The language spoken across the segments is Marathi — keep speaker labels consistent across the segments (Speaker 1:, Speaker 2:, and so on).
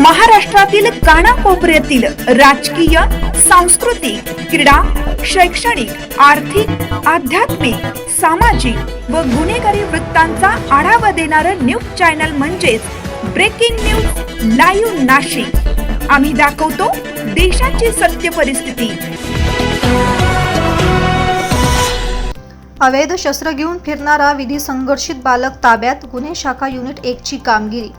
Speaker 1: महाराष्ट्रातील कानाकोपऱ्यातील राजकीय सांस्कृतिक क्रीडा शैक्षणिक आर्थिक आध्यात्मिक सामाजिक व गुन्हेगारी वृत्तांचा आढावा देणारं न्यूज चॅनल म्हणजेच ब्रेकिंग न्यूज लाईव्ह नाशिक. आम्ही दाखवतो देशाची सत्य परिस्थिती.
Speaker 2: अवैध शस्त्र घेऊन फिरणारा विधी संघर्षित बालक ताब्यात गुन्हे शाखा युनिट एकची कामगिरी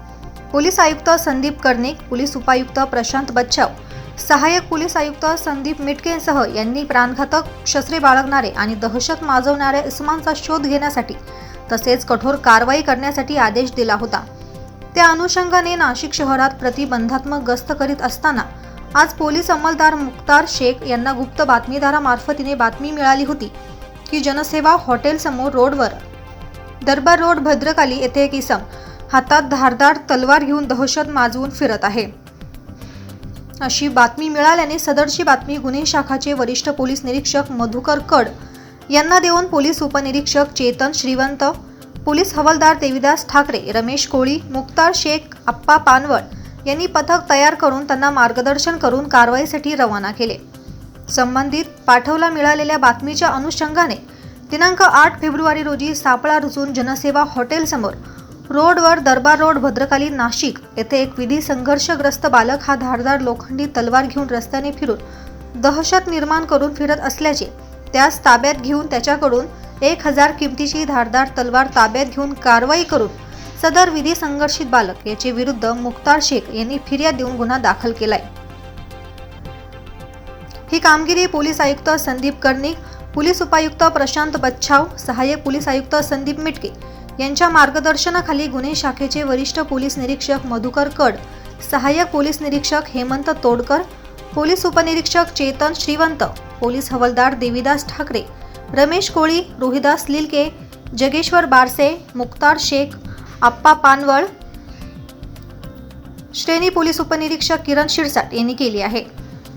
Speaker 2: पोलीस आयुक्त संदीप कर्णिक पोलीस उपायुक्त प्रशांत बच्छाव सहाय्यक पोलीस आयुक्त संदीप मिटकेंसह यांनी प्राणघातक शस्त्रे बाळगणारे आणि दहशत माजवणाऱ्या इसमांचा शोध घेण्यासाठी तसेच कठोर कारवाई करण्यासाठी आदेश दिला होता. त्या अनुषंगाने नाशिक शहरात प्रतिबंधात्मक गस्त करीत असताना आज पोलीस अंमलदार मुक्तार शेख यांना गुप्त बातमीदारामार्फतीने बातमी मिळाली होती की जनसेवा हॉटेलसमोर रोडवर दरबार रोड भद्रकाली येथे एक इसम हातात धारदार तलवार घेऊन दहशत माजवून फिरत आहे. अशी बातमी मिळाल्याने सदरची बातमी गुन्हे शाखाचे वरिष्ठ पोलीस निरीक्षक मधुकर कड यांना देऊन पोलीस उपनिरीक्षक चेतन श्रीवंत पोलीस हवालदार देविदास ठाकरे रमेश कोळी मुक्तार शेख आप्पा पानवळ यांनी पथक तयार करून त्यांना मार्गदर्शन करून कारवाईसाठी रवाना केले. संबंधित पाठवला मिळालेल्या बातमीच्या अनुषंगाने दिनांक आठ फेब्रुवारी रोजी सापळा रुजून जनसेवा हॉटेलसमोर रोडवर दरबार रोड भद्रकाली नाशिक येथे एक विधी संघर्षग्रस्त बालक हा धारदार लोखंडी तलवार घेऊन रस्त्याने फिरून दहशत निर्माण करून फिरत असल्याचे त्यास ताब्यात घेऊन त्याच्याकडून एक हजार किमतीची धारदार तलवार ताब्यात घेऊन कारवाई करून सदर विधी संघर्षित बालक याचे विरुद्ध मुक्तार शेख यांनी फिर्याद देऊन गुन्हा दाखल केलाय. ही कामगिरी पोलीस आयुक्त संदीप कर्णिक पोलीस उपायुक्त प्रशांत बच्छाव सहाय्यक पोलीस आयुक्त संदीप मिटके यांच्या मार्गदर्शनाखाली गुन्हे शाखेचे वरिष्ठ पोलीस निरीक्षक मधुकर कड सहाय्यक पोलीस निरीक्षक हेमंत तोडकर पोलीस उपनिरीक्षक चेतन श्रीवंत पोलीस हवालदार देवीदास ठाकरे रमेश कोळी रोहिदास लिलके जगेश्वर बारसे मुक्तार शेख आप्पा पानवळ श्रेणी पोलीस उपनिरीक्षक किरण शिरसाट यांनी केली आहे.